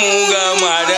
ಮೂಗ ಮಾಡ್ಯಾನ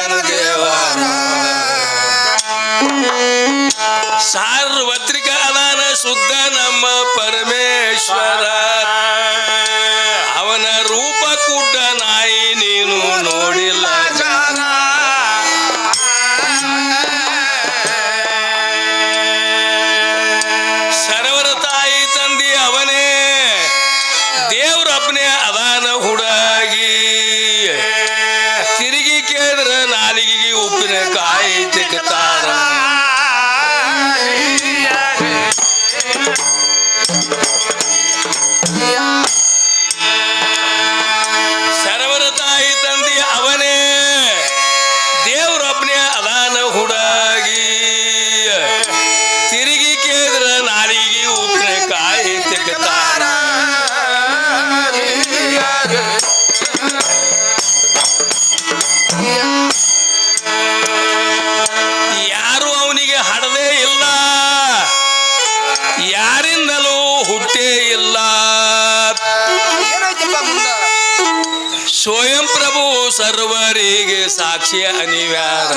ಸಾಕ್ಷಿ ಅನಿವಾರ.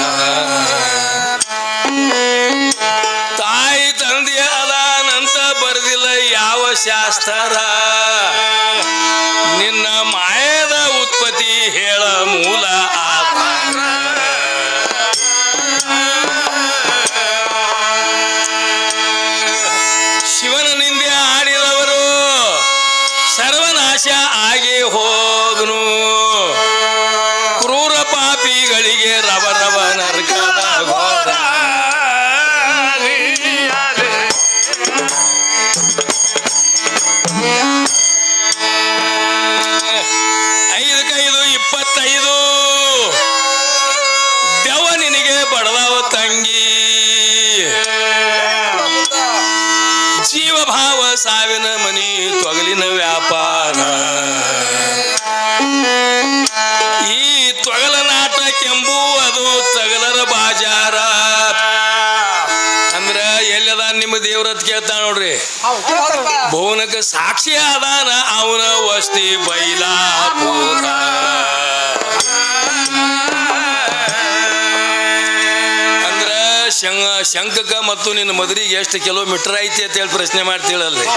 ತಾಯಿ ತಂದೆ ಅದಾನಂತ ಬರೆದಿಲ್ಲ ಯಾವ ಶಾಸ್ತ್ರ. ನಿನ್ನ ಭುವನಕ್ಕೆ ಸಾಕ್ಷಿ ಅದಾನ ಅವನ ವಸ್ತಿ ಬೈಲಾಪುರ. ಅಂದ್ರ ಶಂಗ ಶಂಕಕ ಮತ್ತು ನಿನ್ನ ಮದುವೆಗೆ ಎಷ್ಟು ಕಿಲೋಮೀಟರ್ ಐತಿ ಅಂತ ಹೇಳಿ ಪ್ರಶ್ನೆ ಮಾಡ್ತೀಳಲ್ರಿ.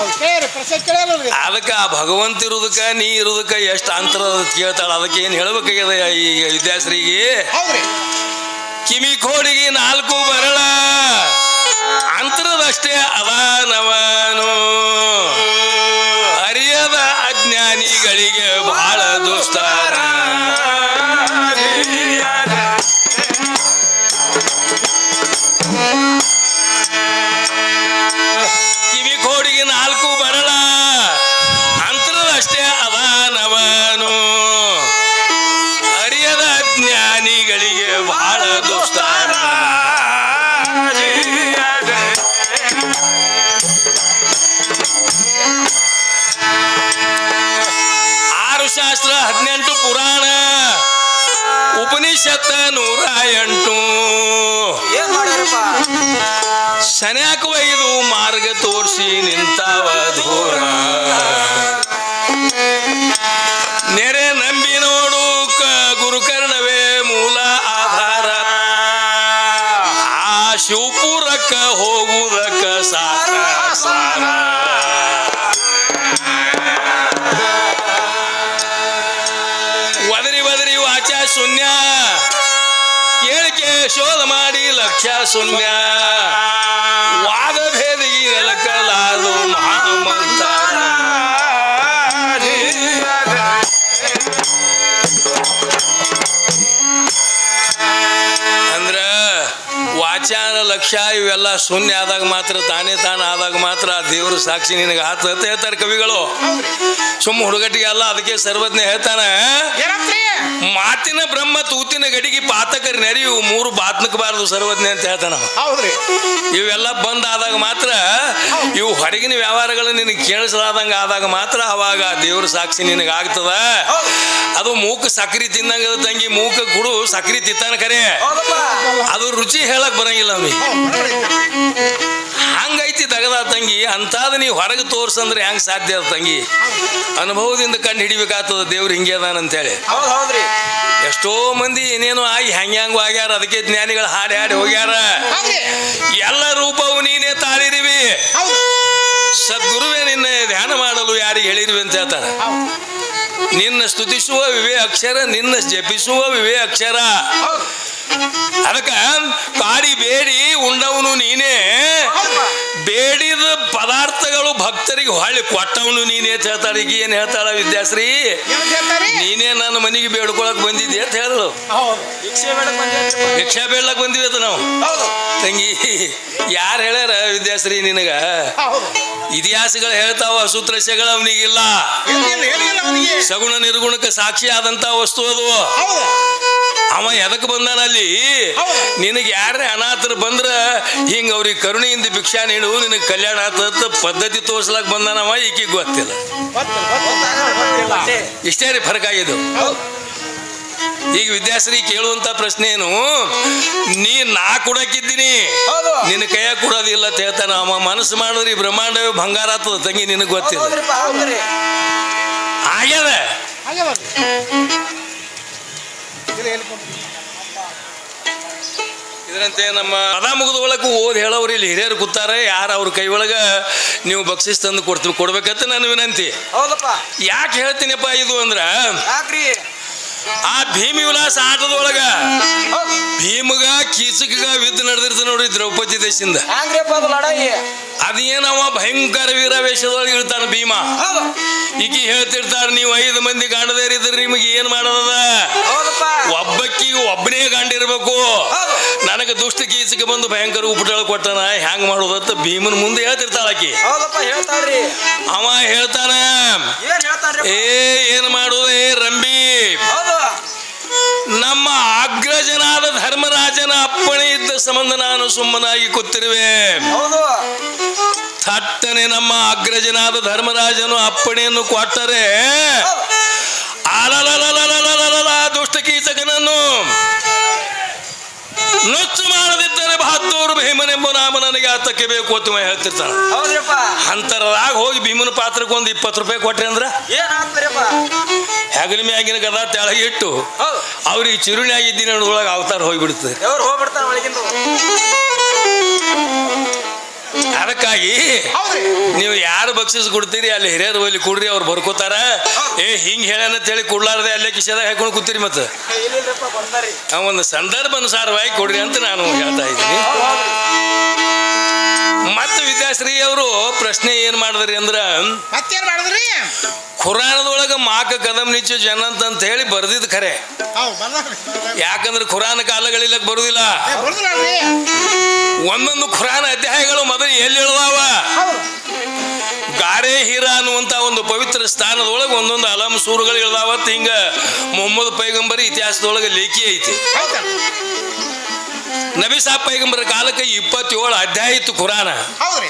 ಅದಕ್ಕೆ ಆ ಭಗವಂತ ಇರುದಕ್ಕ ನೀ ಇರುದಕ್ಕ ಎಷ್ಟು ಅಂತರ ಕೇಳ್ತಾಳ ಅದಕ್ಕೆ ಏನು ಹೇಳ್ಬೇಕಾಗ್ಯದ ಈ ವಿದ್ಯಾಶ್ರೀಗೆ? ಕಿಮಿ ಕೋಡಿಗೆ ನಾಲ್ಕು ಬರಳ ಅಂತರದಷ್ಟೇ ಅದಾನವನು. ಅರಿಯದ ಅಜ್ಞಾನಿಗಳಿಗೆ ಬಹಳ ದುಸ್ತಾರ ಉಪನಿಷತ್ತ ನೂರ ಎಂಟು. ಸನ್ಯಾಕ ಒಯ್ದು ಮಾರ್ಗ ತೋರಿಸಿ ನಿಂತಾವ ದೂರ ಶೂನ್ಯ ವಾದ ಭೇದ ಮಹಾಮಂತಾರ ಅಂದ್ರ ವಾಚಾನ ಲಕ್ಷ್ಯ ಇವೆಲ್ಲ ಶೂನ್ಯ ಆದಾಗ ಮಾತ್ರ, ತಾನೇ ತಾನ ಆದಾಗ ಮಾತ್ರ ಆ ದೇವರು ಸಾಕ್ಷಿ ನಿನಗೆ ಆತ ಹೇಳ್ತಾರೆ ಕವಿಗಳು. ಸುಮ್ಮ ಹುಡುಗಟ್ಟಿಗೆ ಅಲ್ಲ, ಅದಕ್ಕೆ ಸರ್ವಜ್ಞ ಹೇಳ್ತಾನೆ. ಮಾತಿನ ಬ್ರಹ್ಮ ತೂತಿನ ಗಡಿಗೆ ಪಾತಕರಿ ನೆರೆಯು ಮೂರು ಬಾತ್ನಕಬಾರದು ಸರ್ವಜ್ಞ ಅಂತ ಹೇಳ್ತಾನ. ಹೌದ್ರಿ. ಇವೆಲ್ಲ ಬಂದ್ ಆದಾಗ ಮಾತ್ರ ಇವು ಹೊರಗಿನ ವ್ಯವಹಾರಗಳು ನಿನಗೆ ಕೇಳಿಸಲಾದಂಗ ಆದಾಗ ಮಾತ್ರ ಅವಾಗ ದೇವ್ರ ಸಾಕ್ಷಿ ನಿನಗೆ ಆಗ್ತದ ಅದು ಮೂಕ ಸಕ್ರಿ ತಿಂದಂಗ ತಂಗಿ ಮೂಕ ಗುಡು ಸಕ್ರಿ ತಿತ್ತಾನ ಕರೆ. ಅದು ರುಚಿ ಹೇಳಕ್ ಬರಂಗಿಲ್ಲ ಅವ್ನಿಗೆ. ಹಂಗೈತಿ ತಗದ ತಂಗಿ ಅಂತಾದ ನೀವು ಹೊರಗೆ ತೋರ್ಸಂದ್ರೆ ಹೆಂಗೆ ಸಾಧ್ಯ ಅದ ತಂಗಿ? ಅನುಭವದಿಂದ ಕಂಡು ಹಿಡಿಬೇಕಾಗ್ತದ ದೇವ್ರು ಹಿಂಗೆ ಅದಾನ ಅಂತೇಳಿ. ಎಷ್ಟೋ ಮಂದಿ ಏನೇನೋ ಆಗಿ ಹೆಂಗ್ಯಾಂಗು ಆಗ್ಯಾರ ಅದಕ್ಕೆ ಜ್ಞಾನಿಗಳು ಹಾಡಿ ಹಾಡಿ ಹೋಗ್ಯಾರ. ಎಲ್ಲ ರೂಪವು ನೀನೇ ತಾಳಿರಿವಿ ಸದ್ಗುರುವೆ ನಿನ್ನ ಧ್ಯಾನ ಮಾಡಲು ಯಾರಿಗೆ ಹೇಳಿದ್ವಿ ಅಂತ ಹೇಳ್ತಾರೆ ನಿನ್ನ ಸ್ತುತಿಸುವ ವಿವೇ ಅಕ್ಷರ ನಿನ್ನ ಜಪಿಸುವ ವಿವೇ ಅಕ್ಷರ ಅದಕ್ಕ ಕಾಡಿ ಬೇಡಿ ಉಂಡವನು ನೀನೇ. ಬೇಡಿದ ಪದಾರ್ಥಗಳು ಭಕ್ತರಿಗೆ ಹೊಳ್ಳಿ ಕೊಟ್ಟವನು ನೀನೇ ಅಂತ ಹೇಳ್ತಾಳೆ. ಈಗ ಏನ್ ಹೇಳ್ತಾಳ ವಿದ್ಯಾಶ್ರೀ? ನೀನೇ ನನ್ನ ಮನೆಗೆ ಬೇಡ್ಕೊಳಕ್ ಬಂದಿದ್ದೆ ಅಂತ ಹೇಳಿದ್ರು. ಭಿಕ್ಷೆ ಬೇಡಕ್ ಬಂದಿವಿ ಅಂತ ನಾವು. ತಂಗಿ ಯಾರು ಹೇಳ್ಯಾರ ವಿದ್ಯಾಶ್ರೀ ನಿನಗ? ಇತಿಹಾಸಗಳು ಹೇಳ್ತಾವ ಅಸೂತ್ರಸ್ಯಗಳು ಅವನಿಗಿಲ್ಲ. ಸಗುಣ ನಿರ್ಗುಣಕ್ಕೆ ಸಾಕ್ಷಿ ಆದಂತ ವಸ್ತು ಅದು. ಅವ ಎದಕ್ ಬಂದಾನ ಅಲ್ಲಿ. ನಿನಗೆ ಯಾರೇ ಅನಾಥರು ಬಂದ್ರ ಹಿಂಗ ಅವ್ರಿಗೆ ಕರುಣೆಯಿಂದ ಭಿಕ್ಷಾ ನೀಡು ನಿನಗೆ ಕಲ್ಯಾಣ ಆತ ಪದ್ಧತಿ ತೋರಿಸ್ಲಾಕ್ ಬಂದಾನವ ಈಕಿಗೆ ಗೊತ್ತಿಲ್ಲ. ಇಷ್ಟೇ ರೀ ಫರಕ್ ಆಗಿದ್ದು ಈಗ ವಿದ್ಯಾಶ್ರೀ ಕೇಳುವಂತ ಪ್ರಶ್ನೆ ಏನು? ನೀ ನಾ ಕೊಡಕ್ಕಿದ್ದೀನಿ ಹೌದು. ನಿನ್ನ ಕೈಯ ಕೊಡೋದಿಲ್ಲ ಅಂತ ಹೇಳ್ತಾನೆ. ಅವ ಮನಸ್ಸು ಮಾಡಿದ್ರಿ ಬ್ರಹ್ಮಾಂಡವೇ ಬಂಗಾರ ಆತದ ತಂಗಿ ನಿನಗೆ ಗೊತ್ತಿಲ್ಲ. ಆಗ್ಯದ? ಇದರಂತೆ ನಮ್ಮ ಅದ ಮುಗಿದ ಒಳಗೂ ಓದ್ ಹೇಳೋರು ಇಲ್ಲಿ ಹಿರಿಯರು ಕೂತಾರೆ. ಯಾರು ಅವ್ರ ಕೈ ಒಳಗ ನೀವು ಬಕ್ಷಿಸ್ ತಂದು ಕೊಡ್ತೀವಿ ಕೊಡ್ಬೇಕಂತ ನನ್ನ ವಿನಂತಿ. ಹೌದಪ್ಪ. ಯಾಕೆ ಹೇಳ್ತೀನಪ್ಪ ಇದು ಅಂದ್ರ ಆ ಭೀಮಿ ವಿಲಾಸ ಆಟದೊಳಗ ಭೀಮಗ ಕೀಚಕಗ ವಿದ್ದ ನಡೆದಿರ್ತ ನೋಡಿ ದ್ರೌಪದಿ ದೇಶದಿಂದ. ಅದೇನವ ಭಯಂಕರ ವೀರವೇಶದೊಳಗೆ ಇರ್ತಾನ ಭೀಮ. ಈಕಿ ಹೇಳ್ತಿರ್ತಾರ ನೀವು ಐದು ಮಂದಿ ಗಾಂಡದೇರಿದ್ರೆ ನಿಮಗೆ ಏನ್ ಮಾಡದ ಒಬ್ಬಕ್ಕಿ ಒಬ್ಬನೇ ಗಾಂಡಿರ್ಬೇಕು ನನಗೆ ದುಷ್ಟ ಕೀಚಕ ಬಂದು ಭಯಂಕರ ಉಪಟಳ ಕೊಟ್ಟನ ಹ್ಯಾಂಗ್ ಮಾಡೋದಂತ ಭೀಮನ ಮುಂದೆ ಹೇಳ್ತಿರ್ತಾಳ ಆಕಿ. ಅವ ಹೇಳ್ತಾನ ಏ ಏನ್ ಮಾಡೋದು ಏ ರಂಬಿ ನಮ್ಮ ಅಗ್ರಜನಾದ ಧರ್ಮರಾಜನ ಅಪ್ಪಣೆ ಇದ್ದ ಸಂಬಂಧ ನಾನು ಸುಮ್ಮನಾಗಿ ಕೂತಿರುವೆ. ಥಟ್ಟನೆ ನಮ್ಮ ಅಗ್ರಜನಾದ ಧರ್ಮರಾಜನು ಅಪ್ಪಣೆಯನ್ನು ಕೊಟ್ಟರೆ ಅಲಲಲಲಲಲಲ ದುಷ್ಟ ನುಚ್ಚು ಮಾಡದಿದ್ದರೆ ಬಹದ್ದೂರು ಭೀಮನೆಂಬ ನಾಮ ನನಗೆ ಆತಕ್ಕೆ ಬೇಕು ಅಂತ ಹೇಳ್ತಿರ್ತಾನ. ಅಂತರಾಗ ಹೋಗಿ ಭೀಮನ ಪಾತ್ರಕ್ಕೆ ಒಂದು ಇಪ್ಪತ್ತು ರೂಪಾಯಿ ಕೊಟ್ರಿ ಅಂದ್ರೆ? ಹೆಗಲ ಮ್ಯಾಗಿನ ಗದ ತೆಳಗಿಟ್ಟು ಅವ್ರು ಈ ಚಿರುಣಿ ಆಗಿದ್ದೀನಿ ಅನ್ನೋದ್ರೊಳಗೆ ಅವತಾರ ಹೋಗ್ಬಿಡ್ತದೆ. ದೇವ್ರು ಅದಕ್ಕಾಗಿ ನೀವು ಯಾರು ಬಕ್ಷಿಸ್ ಕೊಡ್ತೀರಿ ಅಲ್ಲಿ ಹಿರಿಯರು ಹೋಗಿ ಕೊಡ್ರಿ ಅವ್ರು ಬರ್ಕೋತಾರ. ಏ ಹಿಂಗ್ ಹೇಳಿ ಕೊಡ್ಲಾರ್ದೆ ಅಲ್ಲೇ ಕಿಶದಾಗ ಹಾಕೊಂಡು ಕೂತೀರಿ ಮತ್ತೆ. ಒಂದು ಸಂದರ್ಭ ಅನುಸಾರವಾಗಿ ಕೊಡ್ರಿ ಅಂತ ನಾನು ಹೇಳ್ತಾ ಇದ್ದೀನಿ. ಮತ್ತೆ ವಿದ್ಯಾಶ್ರೀ ಅವರು ಪ್ರಶ್ನೆ ಏನ್ ಮಾಡಿದ್ರಿ ಅಂದ್ರ ಮತ್ತೇನ್ ಮಾಡಿದ್ರಿ? ಖುರಾನದೊಳಗ ಮಾಕ ಕದಂ ನಿಚ್ಚ ಜನ ಅಂತ ಹೇಳಿ ಬರ್ದಿದ್ ಖರೆ. ಯಾಕಂದ್ರೆ ಖುರಾನ ಕಾಲಗಳಿಲ್ಲ ಬರುದಿಲ್ಲ. ಒಂದೊಂದು ಖುರಾನ ಅಧ್ಯಾಯಗಳು ಮೊದಲು ಎಲ್ಲಿ ಇಳ್ದಾವ? ಹೌದು. ಗಾರೆ ಹೀರಾ ಅನ್ನುವಂತ ಒಂದು ಪವಿತ್ರ ಸ್ಥಾನದೊಳಗೆ ಒಂದೊಂದು ಅಲಂ ಸೂರುಗಳು ಇಳ್ದಾವತ್ ಹಿಂಗ ಮೊಹಮ್ಮದ್ ಪೈಗಂಬರಿ ಇತಿಹಾಸದೊಳಗೆ ಲೇಖಿ ಐತಿ. ನಬಿ ಸಾಬ್ ಪೈಗಂಬರ ಕಾಲಕ್ಕೆ ಇಪ್ಪತ್ತೇಳು ಅಧ್ಯಾಯ ಇತ್ತು ಖುರಾನ ಹೌದ್ರಿ.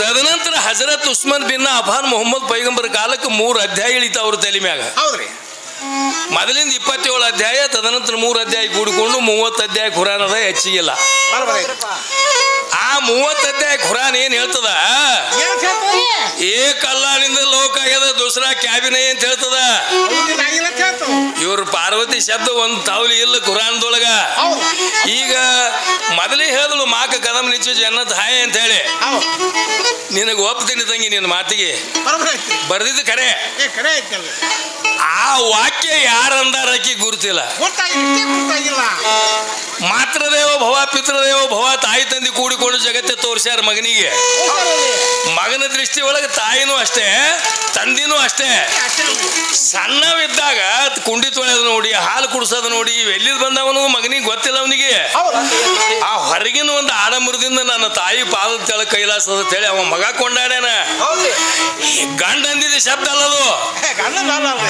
ತದನಂತರ Hazrat Usman bin Affan Mohammed ಪೈಗಂಬರ ಕಾಲಕ್ಕೆ ಮೂರು ಅಧ್ಯಾಯ ಇಳಿತ ಅವ್ರ ತಲೆ ಮ್ಯಾಗ. ಹೌದ್ರಿ. ಮೊದಲಿಂದ ಇಪ್ಪತ್ತೇಳು ಅಧ್ಯಾಯ ತದನಂತರ ಮೂರು ಅಧ್ಯಾಯ ಕೂಡಿಕೊಂಡು ಮೂವತ್ತು ಅಧ್ಯಾಯ ಖುರಾನ್ ಹೆಚ್ಚಿಗೆಲ್ಲ. ಆ ಮೂವತ್ತು ಅಧ್ಯಾಯ ಖುರಾನ್ ಏನ್ ಹೇಳ್ತದ? ಏಕಲ್ಲಾನಿಂದ ಲೋಕ ಆಗ್ಯದ ದೂಸರಾ ಕ್ಯಾಬಿನ ಅಂತ ಹೇಳ್ತದ? ಇವ್ರ ಪಾರ್ವತಿ ಶಬ್ದ ಒಂದ್ ತಾವ್ಲಿ ಇಲ್ಲ ಖುರಾನ್ದೊಳಗ. ಈಗ ಮೊದಲೇ ಹೇಳಿದ್ಳು ಮಾಕ ಕದಂ ನಿಚ್ಚು ಜನ್ನತ್ ಹಾಯ್ ಅಂತ ಹೇಳಿ. ನಿನಗೆ ಒಪ್ತೀನಿ ತಂಗಿ ನಿನ್ನ ಮಾತಿಗೆ. ಬರ್ದಿದ್ದು ಕರೆ. ಆ ವಾಕ್ಯ ಯಾರಂದಾರಕಿ ಗುರುತಿಲ್ಲ. ಮಾತೃದೇವ ಭವ ಪಿತೃದೇವ ಭವ ತಾಯಿ ತಂದೆ ಕೂಡಿಕೊಂಡು ಜಗತ್ತೆ ತೋರಿಸ್ಯಾರ ಮಗನಿಗೆ ಮಗನ ದೃಷ್ಟಿ ಒಳಗೆ ತಾಯಿನೂ ಅಷ್ಟೇ, ತಂದಿನೂ ಅಷ್ಟೇ. ಸಣ್ಣವಿದ್ದಾಗ ಕುಂಡಿ ತೊಳೆಯೋದು ನೋಡಿ, ಹಾಲು ಕುಡಿಸೋದು ನೋಡಿ, ಎಲ್ಲಿದ್ ಬಂದವನು ಮಗನಿಗೆ ಗೊತ್ತಿಲ್ಲ ಅವನಿಗೆ ಆ ಹೊರಗಿನ ಒಂದು ಆಡಂಬರದಿಂದ ನನ್ನ ತಾಯಿ ಪಾದದ ತೆಳ ಕೈಲಾಸದ ಅಂತೇಳಿ ಅವ ಮಗ ಕೊಂಡಾಡ್ಯಾನ ಗಂಡ ಅಂದಿದ ಶಬ್ದ ಅಲ್ಲದು.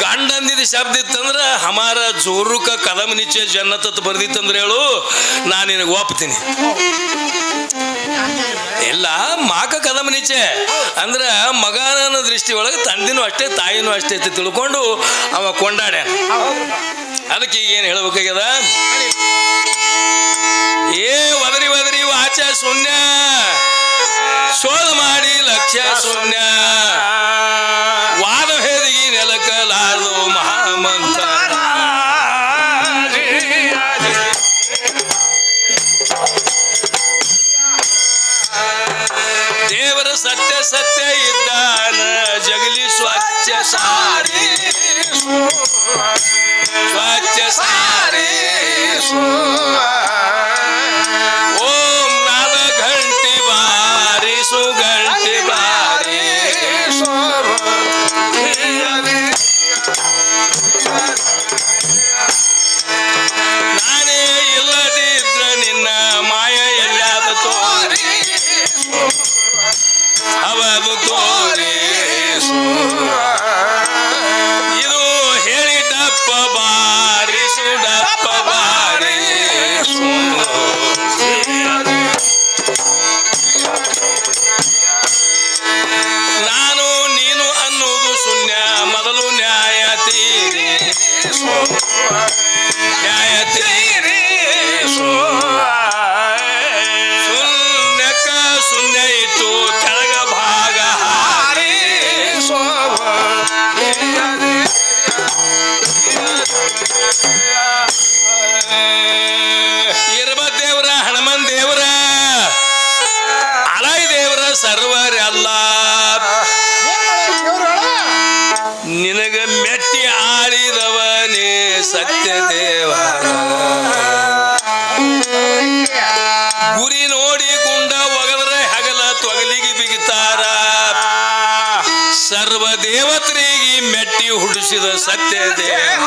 ಗಂಡ ಅಂದಿದ ಶಬ್ದ ಇತ್ತಂದ್ರ ಹಮಾರ ಜೋರುಕ ಕದಮ ನಿಚ್ಚೆ ಜನ್ನತ್ ಬರ್ದಿತ್ತಂದ್ರೆ ಹೇಳು ನಾನು ನಿನಗೆ ಒಪ್ತೀನಿ ಇಲ್ಲ ಮಾಕ ಕದಮ ನಿಚೆ ಅಂದ್ರ ಮಗನ ದೃಷ್ಟಿ ಒಳಗೆ ತಂದಿನೂ ಅಷ್ಟೇ, ತಾಯಿನೂ ಅಷ್ಟೇ ಅಂತ ತಿಳ್ಕೊಂಡು ಅವ ಕೊಂಡಾಡ ಅದಕ್ಕೆ ಈಗ ಏನು ಹೇಳ್ಬೇಕಾಗ್ಯದ? ಹೇಳಿ. ಏ ಒದರಿ ಒದರಿ ವಾಚ ಶೂನ್ಯ. ಶೋಧ ಮಾಡಿ ಲಕ್ಷ್ಯ ಶೂನ್ಯ. ಸಾರಿಸು ಸ್ವಚ್ಛ ಸಾರಿಸು Yeah. ಹುಡಿಸಿದ ಸತ್ಯ ದೇವ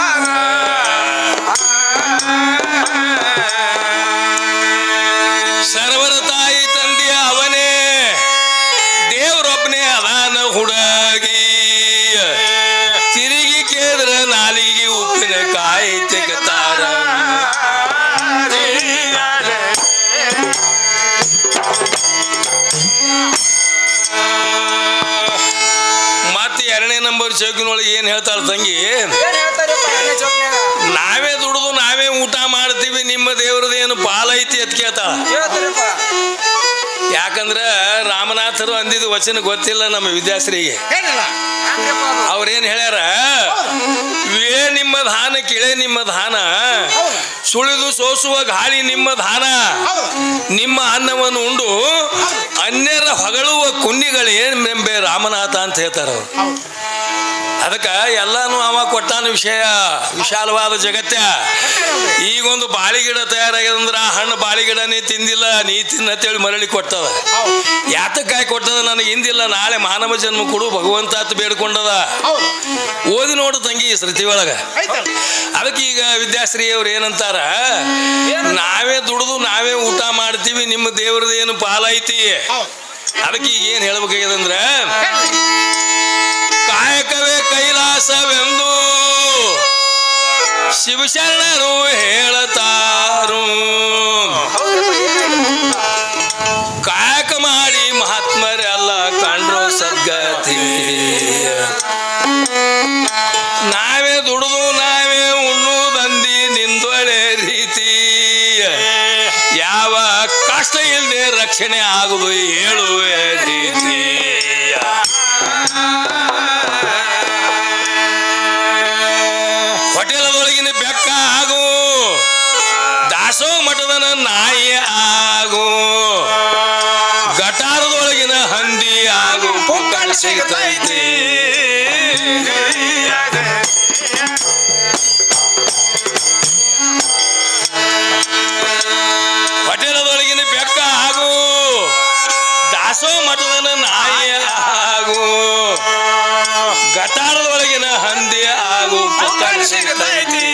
ನಂಬರ್ ಚೌಕಿನೊಳಗೆ ಏನ್ ಹೇಳ್ತಾರ ತಂಗಿ? ನಾವೇ ದುಡಿದು ನಾವೇ ಊಟ ಮಾಡ್ತೀವಿ ನಿಮ್ಮ ದೇವ್ರದೇನು ಪಾಲೈತಿ ಅಂತ ಕೇಳ್ತಾಳ. ಯಾಕಂದ್ರೆ ರಾಮನಾಥರು ಅಂದಿದ್ದು ವಚನ ಗೊತ್ತಿಲ್ಲ ನಮ್ಮ ವಿದ್ಯಾಶ್ರೀಗೆ. ಅವ್ರೇನು. ಹೇಳ್ಯಾರ? ವೇ ನಿಮ್ಮ ಧಾನ ಕಿಳೆ ನಿಮ್ಮ ಧಾನ. ಸುಳಿದು ಸೋಸುವ ಗಾಳಿ ನಿಮ್ಮ ಧಾನ ನಿಮ್ಮ ಅನ್ನವನ್ನು ಉಂಡು. ಅನ್ಯರ ಹೊಗಳುವ ಕುನ್ನಿಗಳೇನೆಂಬೆ ರಾಮನಾಥ ಅಂತ ಹೇಳ್ತಾರ ಅದಕ್ಕ ಎಲ್ಲಾನು ಅವ ಕೊಟ್ಟಾನ ವಿಷಯ, ವಿಶಾಲವಾದ ಜಗತ್ತ ಈಗೊಂದು ಬಾಳಿ ಗಿಡ ತಯಾರಾಗ್ಯದಂದ್ರ ಆ ಹಣ್ಣು ಬಾಳಿ ಗಿಡನೇ ತಿಂದಿಲ್ಲ, ನೀ ತಿನ್ನತ್ತೇಳಿ ಮರಳಿ ಕೊಟ್ಟದ. ಯಾತಕ್ಕಾಯಿ ಕೊಟ್ಟದ? ನನಗೆ ಹಿಂದಿಲ್ಲ, ನಾಳೆ ಮಾನವ ಜನ್ಮ ಕೊಡು, ಭಗವಂತ ಅಂತ ಬೇಡ್ಕೊಂಡದ. ಓದಿ ನೋಡು ತಂಗಿ ಸೃತಿ ಒಳಗ. ಅದಕ್ಕೆ ಈಗ ವಿದ್ಯಾಶ್ರೀ ಅವ್ರು ಏನಂತಾರ? ನಾವೇ ದುಡಿದು, ನಾವೇ ಊಟ ಮಾಡ್ತೀವಿ, ನಿಮ್ಮ ದೇವ್ರದ್ದು ಏನು ಪಾಲೈತಿ ಅದಕ್ಕೆ ಈಗ ಏನು ಹೇಳ್ಬೇಕಾಗ್ಯದಂದ್ರೆ. ಕಾಯಕವೇ ಕೈಲಾಸವೆಂದು ಶಿವಶರಣರು ಹೇಳತಾರು. ಸಿಗ್ತೈತಿ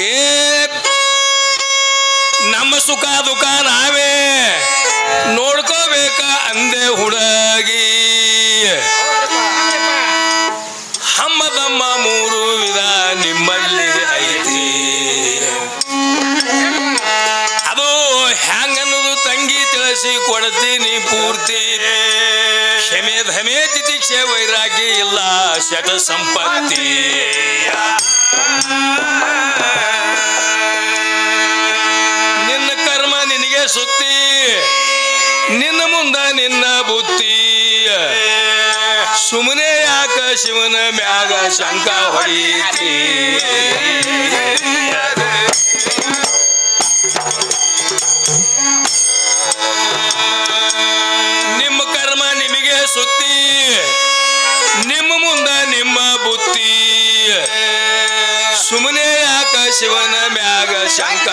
ಏ ನಮ್ಮ ಸುಖ ದುಃಖ ನಾವೇ ನೋಡ್ಕೋಬೇಕ ಅಂದೆ ಹುಡುಗಿ. ಧಮೆ ವೈರಾಗಿ ಇಲ್ಲ ಶತ ಸಂಪತ್ತಿ. ನಿನ್ನ ಕರ್ಮ ನಿನಗೆ ಸುತ್ತಿ, ನಿನ್ನ ಮುಂದ ನಿನ್ನ ಬುತ್ತಿ. ಸುಮ್ಮನೆ ಯಾಕ ಶಿವನ ಮ್ಯಾಗ ಶಂಕ ಹೊಡೀತಿ? ನಿಮ್ಮ ಸುತ್ತಿ ನಿಮ್ಮ ಮುಂದ ನಿಮ್ಮ ಬುತ್ತಿ. ಸುಮ್ಮನೆ ಯಾಕ ಶಿವನ ಮ್ಯಾಗ ಶಂಕ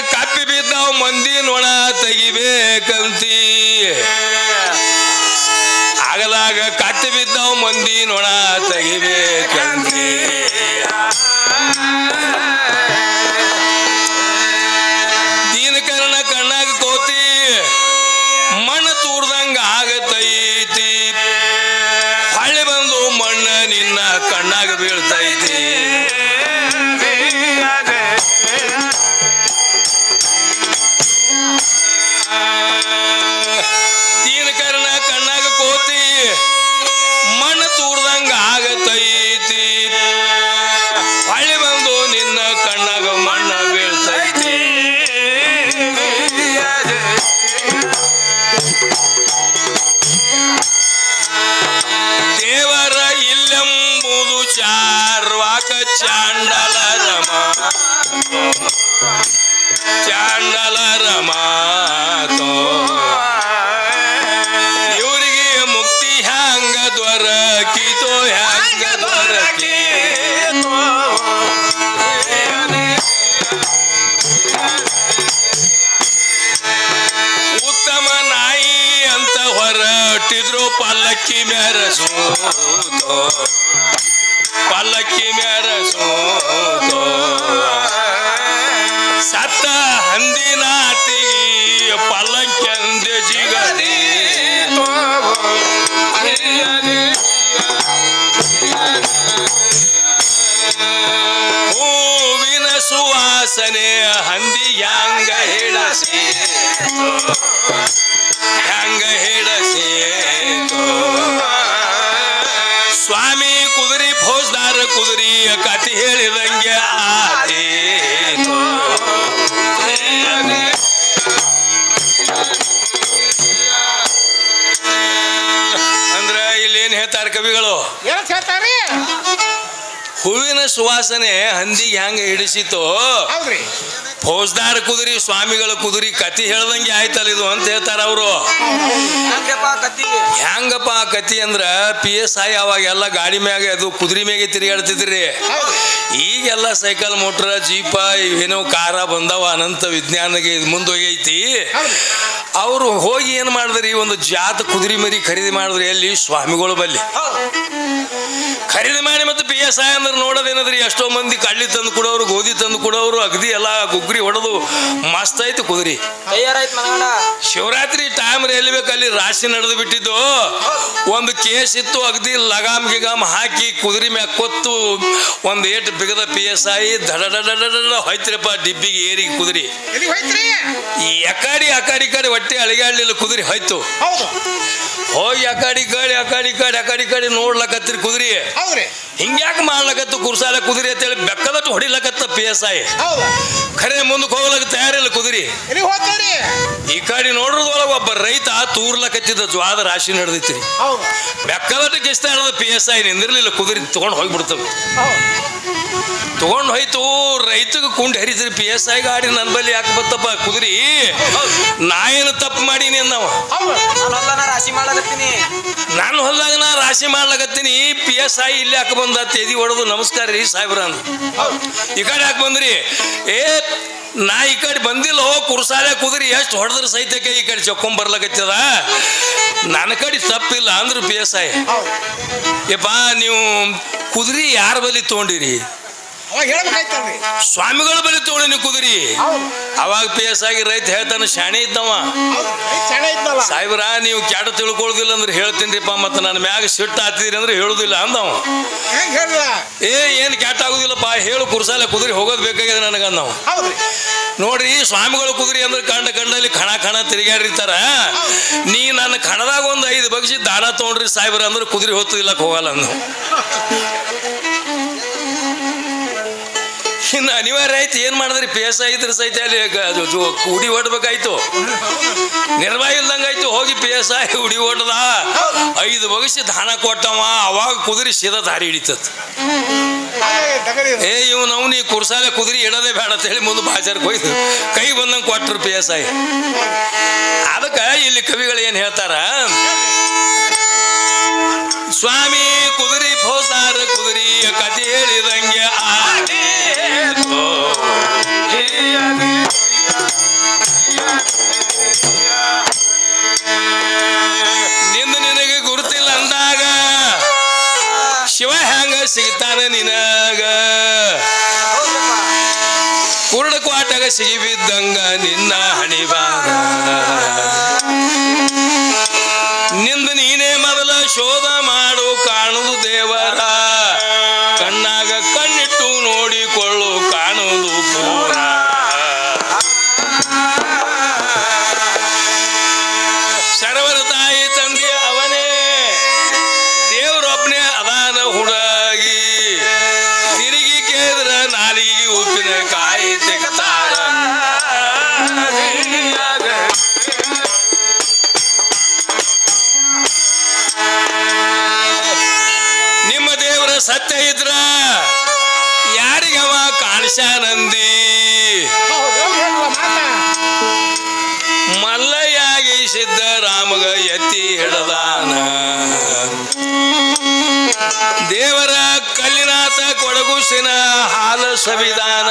ಕಪ್ಪಿ ಬಿದ್ದಾವ್ ಮಂದಿ ನೊಣ ತೆಗಿಬೇಕಂತಿ. ಆಗಲಾಗ ಕತ್ತಿ ಬಿದ್ದಾವ್ ಮಂದಿ ನೊಣ ತೆಗಿಬೇಕಂತಿ. ಪಲ್ಲಕ್ಕಿ ಮೆರಸೋತೋ ಪಲ್ಲಕ್ಕಿ ಮೆರಸೋತೋ ಸತ್ತ ಹಂದಿನ ಅತ್ತಿಗೆ ಪಲ್ಲಕ್ಕಿ ಅಂದೆ ಜಿಗದಿ. ಹೂವಿನ ಸುವಾಸನೆ ಹಂದಿ ಹ್ಯಾಂಗ ಹೇಳಸಿ ಹ್ಯಾಂಗ ಹೇಳಸಿ ಸ್ವಾಮಿ ಕುದುರಿ ಫೌಜ್ದಾರ ಕುದುರಿ ಕತಿ ಹೇಳಿದಂಗೆ ಆದೇತು ಅಂದ್ರೆ ಇಲ್ಲಿ ಏನ್ ಹೇಳ್ತಾರೆ? ಕವಿಗಳು ಹೂವಿನ ಸುವಾಸನೆ ಹಂದಿಗೆ ಹೆಂಗ ಹಿಡಿಸಿತೋ? ಹೌದ್ರಿ. ಫೌಜ್ದಾರ್ ಕುದುರಿ ಸ್ವಾಮಿಗಳ ಕುದುರಿ ಕತಿ ಹೇಳ್ದಂಗೆ ಆಯ್ತಲ್ಲ ಇದು ಅಂತ ಹೇಳ್ತಾರ ಅವರು. ಹಂಗಪ್ಪ ಆ ಕತಿ? ಅಂದ್ರ ಪಿ ಎಸ್ ಐ ಅವಾಗ ಎಲ್ಲ ಗಾಡಿ ಮ್ಯಾಗ ಅದು ಕುದುರಿ ಮ್ಯಾಗೆ ತಿರುಗಾಡ್ತಿದ್ರಿ. ಈಗೆಲ್ಲ ಸೈಕಲ್ ಮೋಟ್ರ ಜೀಪ ಏನೋ ಕಾರ ಬಂದವ ಅನಂತ ವಿಜ್ಞಾನಗೆ ಇದು ಮುಂದೋಗೈತಿ. ಅವರು ಹೋಗಿ ಏನು ಮಾಡಿದ್ರಿ? ಒಂದು ಜಾತ ಕುದುರೆ ಮರಿ ಖರೀದಿ ಮಾಡಿದ್ರಿ ಎಲ್ಲಿ ಸ್ವಾಮಿಗಳು ಬಲ್ಲಿ. ಖರೀದಿ ಮಾಡಿ ಮತ್ತೆ ಪಿ ಎಸ್ ಐ ಅಂದ್ರೆ ನೋಡೋದೇನದ್ರಿ ಎಷ್ಟೋ ಮಂದಿ ಕಳ್ಳಿ ತಂದು ಕೊಡೋರು ಗೋಧಿ ತಂದು ಕೊಡೋರು ಅಗದಿ ಎಲ್ಲ ಗುಗ್ರಿ ಹೊಡೆದು ಮಸ್ತ್ ಐತಿ ಕುದುರಿ. ತಯಾರಾಯ್ತು ಶಿವರಾತ್ರಿ ಟೈಮ್ ಎಲ್ಲಿ ಬೇಕು ಅಲ್ಲಿ ರಾಶಿ ನಡೆದು ಬಿಟ್ಟಿದ್ದು. ಒಂದು ಕೇಸ್ ಇತ್ತು ಅಗದಿ ಲಗಾಮ್ ಗಿಗಾಮ್ ಹಾಕಿ ಕುದುರಿ ಮ್ಯಾಗ ಕೊತ್ತು ಒಂದು ಏಟ್ ಬಿಗದ ಪಿ ಎಸ್ ಐ ದಡ ಹೋಯ್ತಿರಪ್ಪ ಡಿಬ್ಬಿಗೆ ಏರಿ ಕುದುರಿ. ಈ ಅಕಾಡಿ ಅಕಾಡಿ ಕಡೆ ಹೊಟ್ಟೆ ಅಳಿಗಾಡ್ಲಿಲ್ಲ ಕುದುರಿ ಹೋಯ್ತು. ಹೌದು. ಹೋಗಿ ಅಕಾಡಿ ಕಾಡಿ ಅಕಾಡಿ ಕಾಡಿ ಅಕಾಡಿ ಕಡೆ ನೋಡ್ಲಕತ್ತಿರಿ ಕುದುರೆ. ಹೌದ್ರಿ. ಹಿಂಗ್ಯಾಕೆ ಮಾಡ್ಲಕತ್ತು ಕುರ್ಸಾಲ ಕುದುರೆ ಅಂತೇಳಿ ಬೆಕ್ಕದಟ್ಟು ಹೊಡಿಲಕತ್ತ ಪಿ ಎಸ್ ಐ ಹೌದು. ಖರೆ ಮುಂದಕ್ಕೆ ಹೋಗ್ಲಕ್ಕ ತಯಾರಿಲ್ಲ ಕುದುರಿ. ಈ ಕಡೆ ನೋಡ್ರದೊಳಗ ಒಬ್ಬ ರೈತ ತೂರ್ಲಕತ್ತಿದ್ದ ಜ್ವಾದ ರಾಶಿ ನಡೆದೈತ್ರಿ. ಹೌದು. ಬೆಕ್ಕದಟ್ಟು ಕಿಸ್ತಾ ಹಿಡಿದ ಪಿ ಎಸ್ ಐ ನಿಂದಿರ್ಲಿಲ್ಲ ಕುದುರೆ ತಗೊಂಡು ಹೋಗ್ಬಿಡ್ತವೆ. ತಗೊಂಡು ಹೋಯ್ತು ರೈತಗೆ ಕುಂಡ್ ಹರಿದ್ರಿ ಪಿ ಎಸ್ ಐ ಗಾಡಿ ನನ್ನ ಬಳಿ ಯಾಕೆ ಬತ್ತಪ್ಪ ಕುದುರಿ? ನಾ ಏನು ತಪ್ಪು ಮಾಡೀನಿ ಅಂದವ? ರಾಶಿ ಮಾಡ್ಲಾಕತ್ತೀನಿ. ನಾನು ಹೊಲ್ದಾಗ ನಾ ರಾಶಿ ಮಾಡ್ಲಕತ್ತೀನಿ ಪಿ ಎಸ್ ಐ ಇಲ್ಲಿ ಯಾಕೆ ಬಂದ? ತೇದಿ ಹೊಡೆದು ನಮಸ್ಕಾರ ರೀ ಸಾಹೇಬ್ರ ಅಂದ. ಈ ಕಡೆ ಯಾಕೆ ಬಂದ್ರಿ? ಏ ನಾ ಈ ಕಡೆ ಬಂದಿಲ್ಲ ಹೋ ಕುರ್ಸಾಲೆ ಕುದುರಿ ಎಷ್ಟು ಹೊಡೆದ್ರ ಸಹಿತಕ್ಕೆ ಈ ಕಡೆ ಚಕ್ಕೊಂಡ್ ಬರ್ಲಕತ್ತದ? ನನ್ನ ಕಡೆ ತಪ್ಪಿಲ್ಲ ಅಂದ್ರೆ ಪಿ ಎಸ್ ಐ. ಯಪ್ಪ ನೀವು ಕುದುರಿ ಯಾರ ಬಲಿ ತಗೊಂಡಿರಿ? ಅವಾಗ ಬಲಿ ಸ್ವಾಮಿಗಳ ನೀವು ಕುದುರಿ? ಅವಾಗ ಪಿ ಎಸ್ ಆಗಿ ರೈತ ಹೇಳ್ತಾನೆ ಶಾಣೆ ಇದ್ದವ. ಸಾಹೇಬ್ರ ನೀವು ಕ್ಯಾಟ ತಿಳ್ಕೊಳ್ದಿಲ್ಲ ಅಂದ್ರೆ ಹೇಳ್ತೀನಿರಿಪ್ಪ ಮತ್ತೆ ನನ್ನ ಮ್ಯಾಗ ಸಿಟ್ಟು ಹಾತಿದ್ರಿ ಅಂದ್ರೆ ಹೇಳುದಿಲ್ಲ ಅಂದವ. ಏ ಏನು ಕ್ಯಾಟ ಆಗುದಿಲ್ಲಪ್ಪ ಹೇಳು ಕುರ್ಸಾಲೆ ಕುದುರಿ ಹೋಗೋದು ಬೇಕಾಗಿದೆ ನನಗೆ ನಾವು. ನೋಡ್ರಿ ಸ್ವಾಮಿಗಳು ಕುದುರಿ ಅಂದ್ರೆ ಕಂಡ ಕಂಡಲ್ಲಿ ಖಣ ಖಣ ತಿರುಗಾಡಿರ್ತಾರ ನೀ ನನ್ನ ಖಣದಾಗ ಒಂದು ಐದು ಬಗ್ಸಿ ದಾನ ತೊಗೊಂಡ್ರಿ ಸಾಹೇಬ್ರ ಅಂದ್ರೆ ಕುದುರಿ ಹೊತ್ತು ಇಲ್ಲಕ್ಕೆ ಹೋಗಲ್ಲ ಅಂದ್ರೆ ಇನ್ನು ಅನಿವಾರ್ಯ ಆಯ್ತು ಏನ್ ಮಾಡಿದ್ರಿ? ಪೇಸ ಐತ್ರಿ ಸಹಿತ ಅಲ್ಲಿ ಉಡಿ ಓಡ್ಬೇಕಾಯ್ತು. ನಿರ್ವಾಹ ಇಲ್ದಂಗಾಯ್ತು ಹೋಗಿ ಪೇಸ ಉಡಿ ಓಟದ ಐದು ಬಗಸಿ ದಾನ ಕೊಟ್ಟವ ಅವಾಗ ಕುದುರಿ ಸೀದಾ ದಾರಿ ಹಿಡಿತತ್ ಏ ಇವ್ ನಾವು ನೀ ಕುರ್ಸಾಲೆ ಕುದುರೆ ಇಡದೆ ಬೇಡ ಅಂತ ಹೇಳಿ ಮುಂದೆ ಬಾಜಾರ್ಗೆ ಹೋಯ್ತು. ಕೈ ಬಂದಂಗೆ ಕೊಟ್ರು ಪಿ ಎಸ್ ಐ ಅದಕ್ಕೆ ಇಲ್ಲಿ ಕವಿಗಳು ಏನು ಹೇಳ್ತಾರ? ಸ್ವಾಮಿ ಕುದುರಿ ಭೋಸಾರ ಕುದುರಿ ಕತೆ ಹೇಳಿದಂಗೆ. ನಿನ್ನ ನಿನಗೆ ಗುರುತಿಲ್ಲ ಅಂದಾಗ ಶಿವ ಹ್ಯಾಂಗ ಸಿಗ್ತಾನೆ ನಿನಗ ಸಿಗಿಬಿದ್ದಂಗ ನಿನ್ನ ಹಣಿಬಾಗ ಸತ್ಯ ಇದ್ರ? ಯಾರಿಗವ ಕಾಣಿಸ್ಯಾನಂದಿ ಮಲ್ಲಯಾಗಿ ಸಿದ್ದರಾಮಗ ಎತ್ತಿ ಹಿಡದಾನ. ದೇವರ ಕಲ್ಲಿನಾಥ ಕೊಡಗುಸಿನ ಹಾಲ ಸವಿದಾನ.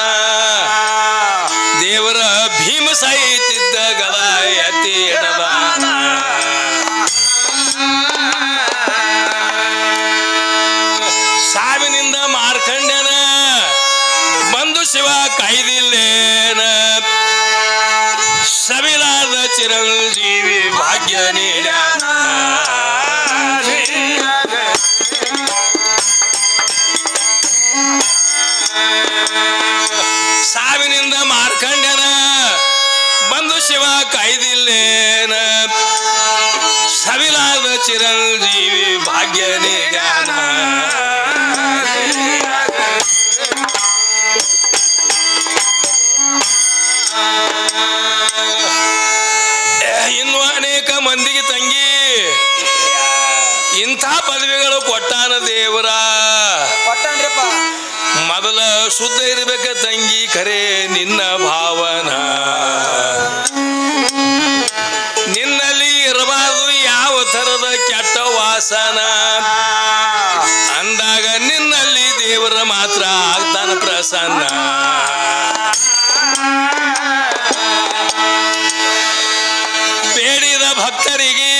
ಸಾವಿನಿಂದ ಮಾರ್ಕಂಡ್ಯನ. ಬಂದು ಶಿವ ಕೈದಿಲ್ಲೇನ. ಸವಿಲಾದ ಚಿರಂಜೀವಿ ಭಾಗ್ಯ ನಿಗಾನ ಇನ್ನು ಅನೇಕ ಮಂದಿಗೆ ತಂಗಿ. ಇಂಥ ಪದವಿಗಳು ಕೊಟ್ಟಾನ ದೇವರ. ಕೊಟ್ಟನ್ರಿಪ್ಪ. ಮೊದಲ ಶುದ್ಧ ಇರ್ಬೇಕ ತಂಗಿ ಕರೆ ನಿನ್ನ ಭಾವನ. ನಿನ್ನಲ್ಲಿ ಇರಬಾರದು ಯಾವ ಥರದ ಕೆಟ್ಟ ವಾಸನ. ಅಂದಾಗ ನಿನ್ನಲ್ಲಿ ದೇವರ ಮಾತ್ರ ಆಗ್ತಾನ ಪ್ರಸನ್ನ. ಬೇಡಿದ ಭಕ್ತರಿಗೆ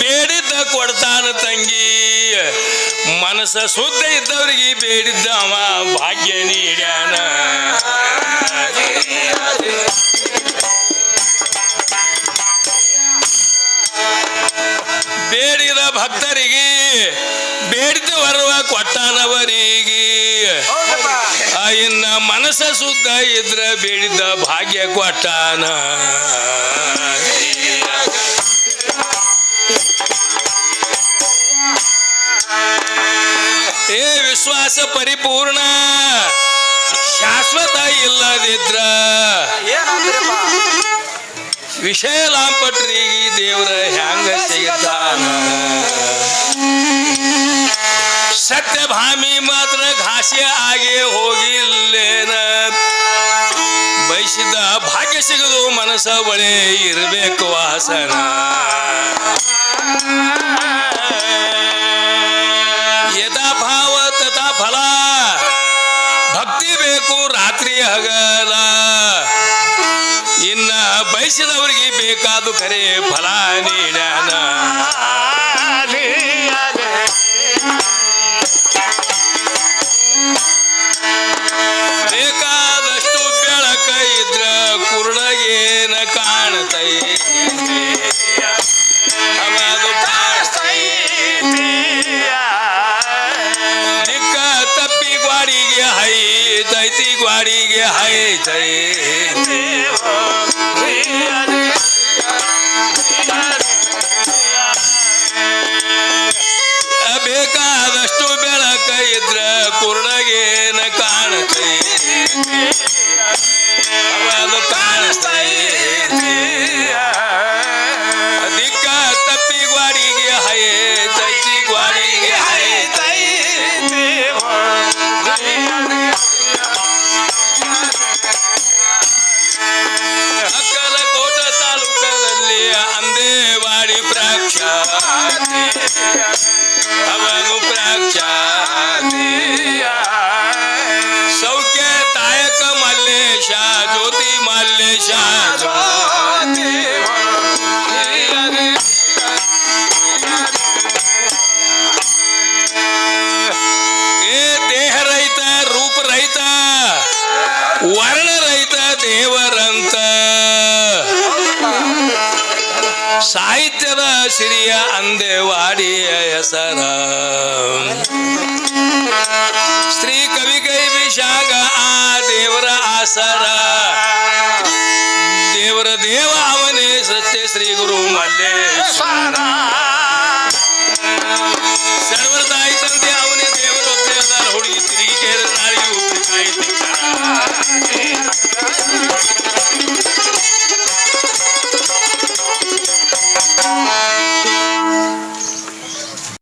ಬೇಡಿದ್ದ ಕೊಡ್ತಾನ ತಂಗಿ. ಮನಸ್ಸ ಶುದ್ಧ ಇದ್ದವರಿಗೆ ಬೇಡಿದ್ದವ ಭಾಗ್ಯ ನೀಡ್ಯಾನ. ಬೇಡಿದ ಭಕ್ತರಿಗೆ ಬೇಡಿದ ವರವ ಕೊಟ್ಟನವರಿಗೆ. ಇನ್ನ ಮನಸ್ಸ ಶುದ್ಧ ಇದ್ರ ಬೇಡಿದ ಭಾಗ್ಯ ಕೊಟ್ಟಾನ. ವಿಶ್ವಾಸ ಪರಿಪೂರ್ಣ. ಶಾಶ್ವತ ಇಲ್ಲದಿದ್ರ. ವಿಷಯ ಲಾಂಪಟ್ರಿ ದೇವರ ಹ್ಯಾಂಗ ಸಿಗತಾನ? ಸತ್ಯಭಾಮಿ ಮಾತ್ರ ಘಾಸಿ ಆಗಿ ಹೋಗಿಲ್ಲೇನ? ಬಯಸಿದ ಭಾಗ್ಯ ಸಿಗದು ಮನಸ್ಸ ಬಳಿ ಇರಬೇಕು ವಾಸನ. ಬಯಸಿದವರಿಗೆ ಬೇಕಾದು ಕರೆ ಫಲ ನೀಡಾನ ಬೇಕಾದಷ್ಟು ಬೆಳಕ ಇದ್ರ ಕುರುಡಗೇನ ಕಾಣತೈತಿ. ನಿಕ್ಕ ತಪ್ಪಿ ಗಾಡಿಗೆ ಹೈ ತೈತಿ ಗಾಡಿಗೆ ಹೈ ತೈ Me.